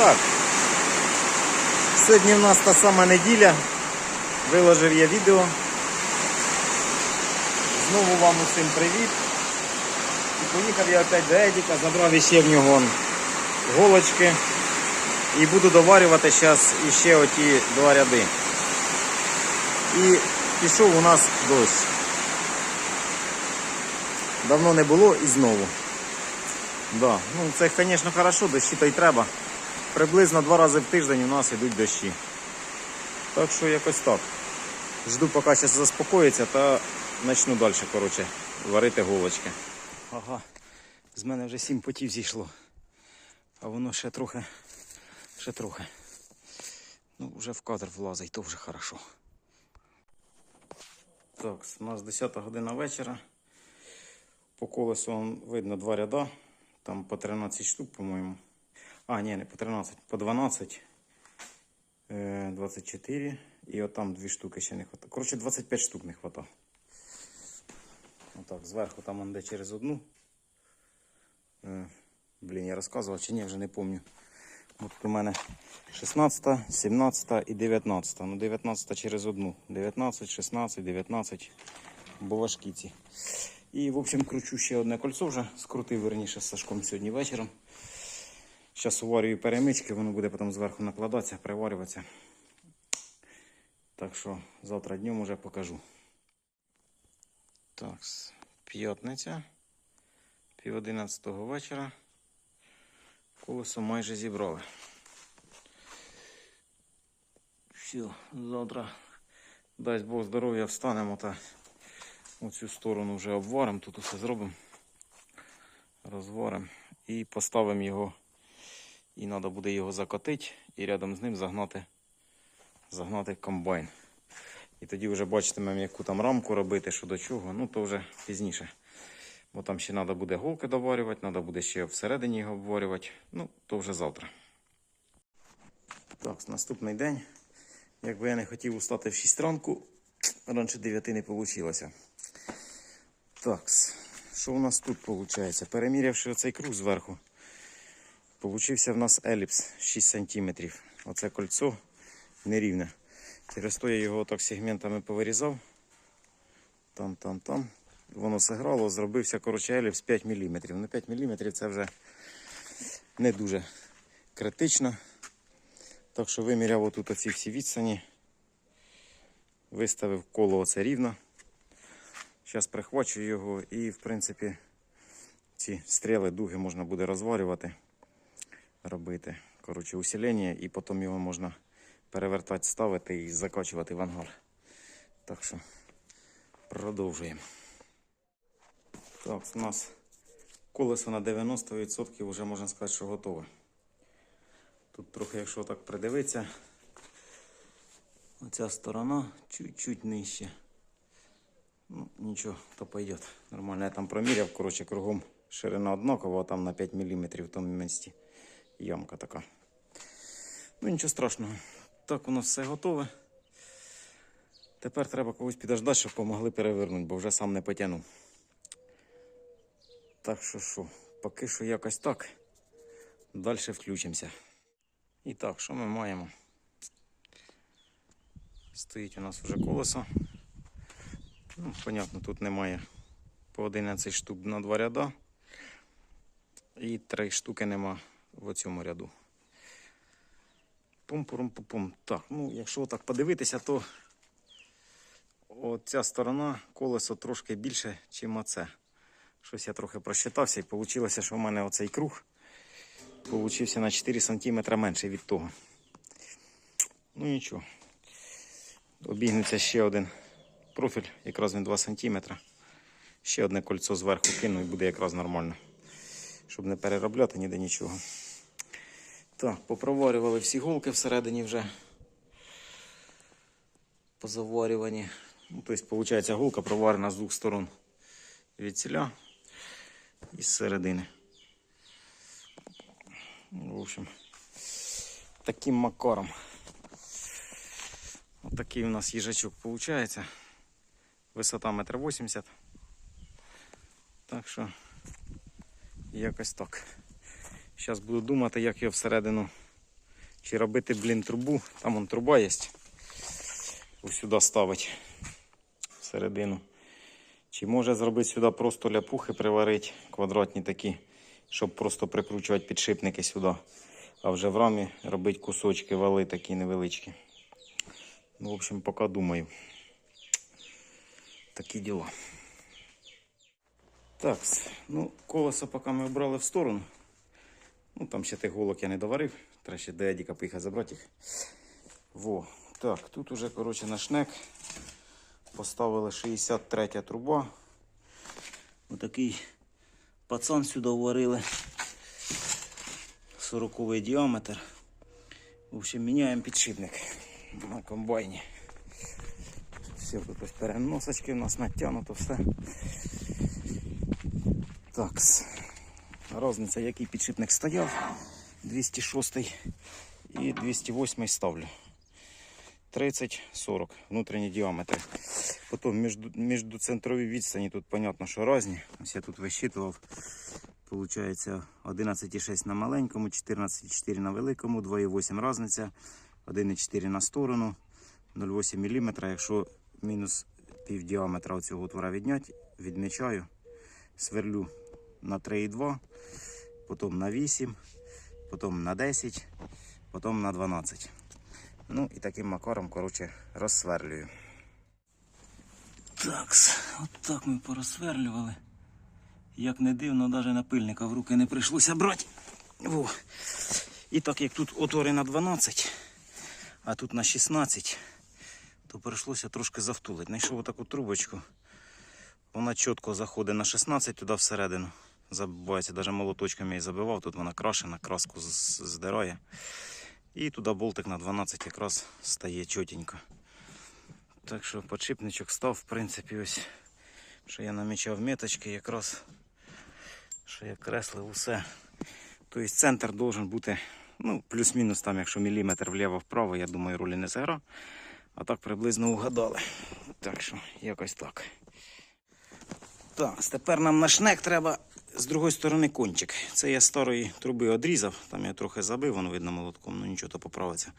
Так. Сьогодні в нас та сама неділя. Виложив я відео. Знову вам усім привіт. І поїхав я опять до Едіка, забрав іще в нього голочки. І буду доварювати зараз іще оті два ряди. І пішов у нас дощ. Давно не було і знову. Да. Ну, це, звісно, хорошо, дощі то й треба. Приблизно два рази в тиждень у нас йдуть дощі. Так що якось так. Жду, поки зараз заспокоїться, та почну далі, коротше, варити голочки. Ага, з мене вже сім потів зійшло. А воно ще трохи, ще трохи. Ну, вже в кадр влазить, то вже хорошо. Так, у нас 10 година вечора. По колесу видно два ряда. Там по 13 штук, по-моєму. А, ні, не по 13, по 12. Е, 24. І от там дві штуки ще не хватає. Коротше, 25 штук не хватає. Отак, зверху там он де через одну. Е, блін, я розказував чи ні, вже не пам'ятаю. От у мене 16, 17 і 19. Ну, 19 через одну. 19, 16, 19. Бо важкі ці. І, в общем, кручу ще одне кольцо вже. Скрутив верніше з Сашком сьогодні вечором. Зараз уварюю перемички, воно буде потім зверху накладатися, приварюватися. Так що завтра днем уже покажу. Так, п'ятниця. Пів одинадцятого вечора. Колесо майже зібрали. Все, завтра, дасть Бог здоров'я, встанемо та оцю сторону вже обваримо, тут усе зробимо. Розваримо і поставимо його. І треба буде його закотити і рядом з ним загнати, загнати комбайн. І тоді вже бачитимемо, яку там рамку робити, що до чого. Ну то вже пізніше. Бо там ще треба буде голки доварювати, треба буде ще всередині його обварювати. Ну, то вже завтра. Так, наступний день. Якби я не хотів устати в 6 ранку, раніше 9 не вийшло. Так, що у нас тут виходить? Перемірявши оцей круг зверху, получився в нас еліпс 6 см. Оце кольцо нерівне. Через то я його так сегментами повирізав. Там, там, там. Воно зіграло, зробився коротше, еліпс 5 мм. Ну 5 мм це вже не дуже критично. Так що виміряв отут оці всі відстані. Виставив коло оце рівно. Зараз прихвачу його і, в принципі, ці стріли, дуги можна буде розварювати, робити. Коротше, усилення, і потім його можна перевертати, ставити і закачувати в ангар. Так що продовжуємо. Так, у нас колесо на 90% вже можна сказати, що готове. Тут трохи, якщо так придивитися, оця сторона чуть-чуть нижче. Ну, нічого, то пойде. Нормально. Я там проміряв, коротше, кругом ширина однакова, а там на 5 мм в тому місці ямка така. Ну, нічого страшного. Так, нас все готове. Тепер треба когось підождати, щоб помогли перевернути, бо вже сам не потягну. Так що що, поки що якось так. Далі включимося. І так, що ми маємо? Стоїть у нас вже колесо. Ну, понятно, тут немає по 11 штук на два ряда. І 3 штуки нема в цьому ряду. Пум-пум-пум. Так, ну, якщо так подивитися, то оця сторона колесо трошки більше, ніж оце. Щось я трохи просчитався і вийшло, що в мене оцей круг получився на 4 см менше від того. Ну нічого. Обігнеться ще один профіль, якраз він 2 см. Ще одне кольцо зверху кину і буде якраз нормально. Щоб не переробляти ніде нічого. Так, попроварювали всі голки всередині вже. Позаварювані. Ну, тобто, виходить, голка проварена з двох сторон. Від ціля і з середини. В общем, таким макаром. Ось такий у нас їжачок виходить. Висота 1,80 м. Так що якось так. Зараз буду думати, як його всередину Чи робити, блін, трубу. Там вон труба є. Ось сюди ставить всередину. Чи може зробити сюди просто ляпухи приварити, квадратні такі, щоб просто прикручувати підшипники сюди. А вже в рамі робити кусочки вали такі невеличкі. Ну, в общем, поки думаю. Такі діла. Так, ну, колесо поки ми обрали в сторону. Ну, там ще тих голок я не доварив. Треба ще до Едіка забрати їх. Во. Так, тут уже, коротше, на шнек поставили 63 труба. Отакий пацан сюди варили. 40 діаметр. В общем, міняємо підшипник на комбайні. Все, тут ось переносочки у нас натягнуто все. Так. Розниця, який підшипник стояв. 206 і 208 ставлю. 30-40 внутрішній діаметр. Потім між, центрові відстані тут, понятно, що різні. Ось я тут висчитував. Получається 11,6 на маленькому, 14,4 на великому, 2,8 різниця, 1,4 на сторону, 0,8 мм. Якщо мінус пів діаметра цього отвора відняти, відмічаю, сверлю на 3,2, потім на 8, потім на 10, потім на 12. Ну і таким макаром, коротше, розсверлюю. Так, от так ми порозсверлювали. Як не дивно, навіть напильника в руки не прийшлося брати. Во. І так як тут отвори на 12, а тут на 16, то прийшлося трошки завтулити. Знайшов отаку трубочку. Вона чітко заходить на 16 туди всередину. Забивається, навіть молоточком я її забивав, тут вона крашена, краску здирає. І туди болтик на 12 якраз стає чотенько. Так що подшипничок став, в принципі, ось, що я намічав меточки, якраз, що я креслив усе. Тобто центр должен бути, ну, плюс-мінус там, якщо міліметр вліво-вправо, я думаю, ролі не зігра. А так приблизно угадали. Так що, якось так. Так, тепер нам на шнек треба з другої сторони кончик. Це я старої труби одрізав, там я трохи забив, воно видно молотком, ну нічого, то поправиться.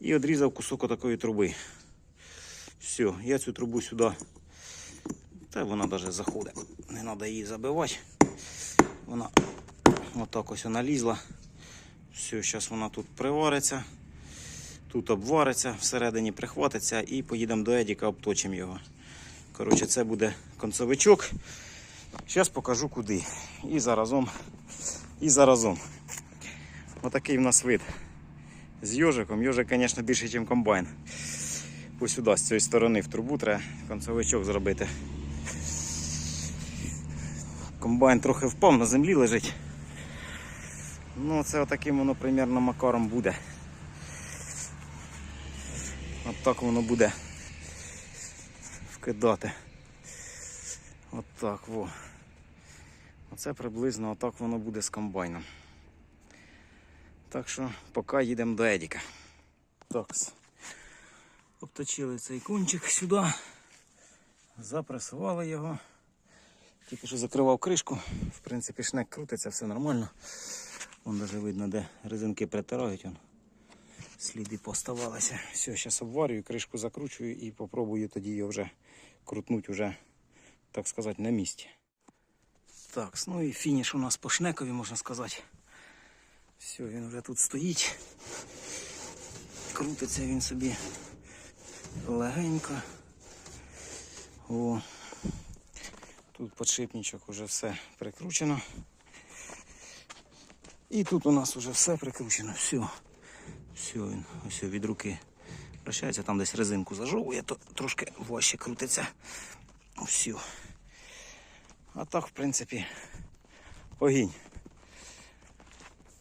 І одрізав кусок такої труби. Все, я цю трубу сюди. Та вона навіть заходить. Не треба її забивати. Вона отак ось вона лізла. Все, зараз вона тут привариться. Тут обвариться, всередині прихватиться і поїдемо до Едіка, обточимо його. Коротше, це буде концовичок. Зараз покажу куди. І заразом. І заразом. Отакий в нас вид. З йожиком. Йожик, звісно, більше, ніж комбайн. Ось сюди, з цієї сторони в трубу треба концовичок зробити. Комбайн трохи впав, на землі лежить. Ну, це отаким воно примерно макаром буде. От так воно буде вкидати. От так, во. Оце приблизно отак воно буде з комбайном. Так що поки їдемо до Едіка. Так. Обточили цей кончик сюди. Запресували його. Тільки що закривав кришку. В принципі, шнек крутиться, все нормально. Вон навіть видно, де резинки притирають. Вон. Сліди поставалися. Все, зараз обварюю, кришку закручую і попробую тоді його вже крутнути вже, так сказати, на місці. Так, ну і фініш у нас по шнекові, можна сказати. Все, він вже тут стоїть. Крутиться він собі легенько. О. Тут подшипничок уже все прикручено. І тут у нас уже все прикручено. Все. Все, він ось від руки вращається, там десь резинку зажовує, то трошки важче крутиться. Все. А так, в принципі, огінь.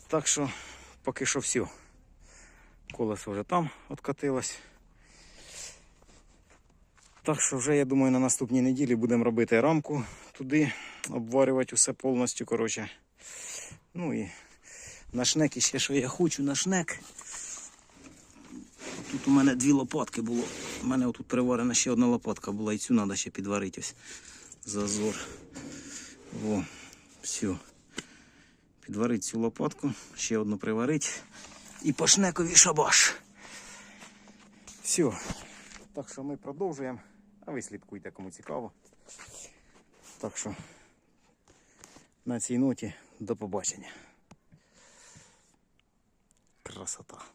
Так що поки що все. Колесо вже там откатилось. Так що вже, я думаю, на наступній неділі будемо робити рамку туди, обварювати усе повністю. коротше. Ну і на шнек ще що я хочу на шнек. Тут у мене дві лопатки було. У мене тут приварена ще одна лопатка була, і цю треба ще підварити ось. Зазор. О, все. Підварити цю лопатку, ще одну приварити. І по шнекові шабаш. Все. Так що ми продовжуємо. А ви слідкуйте, кому цікаво. Так що на цій ноті до побачення. Красота.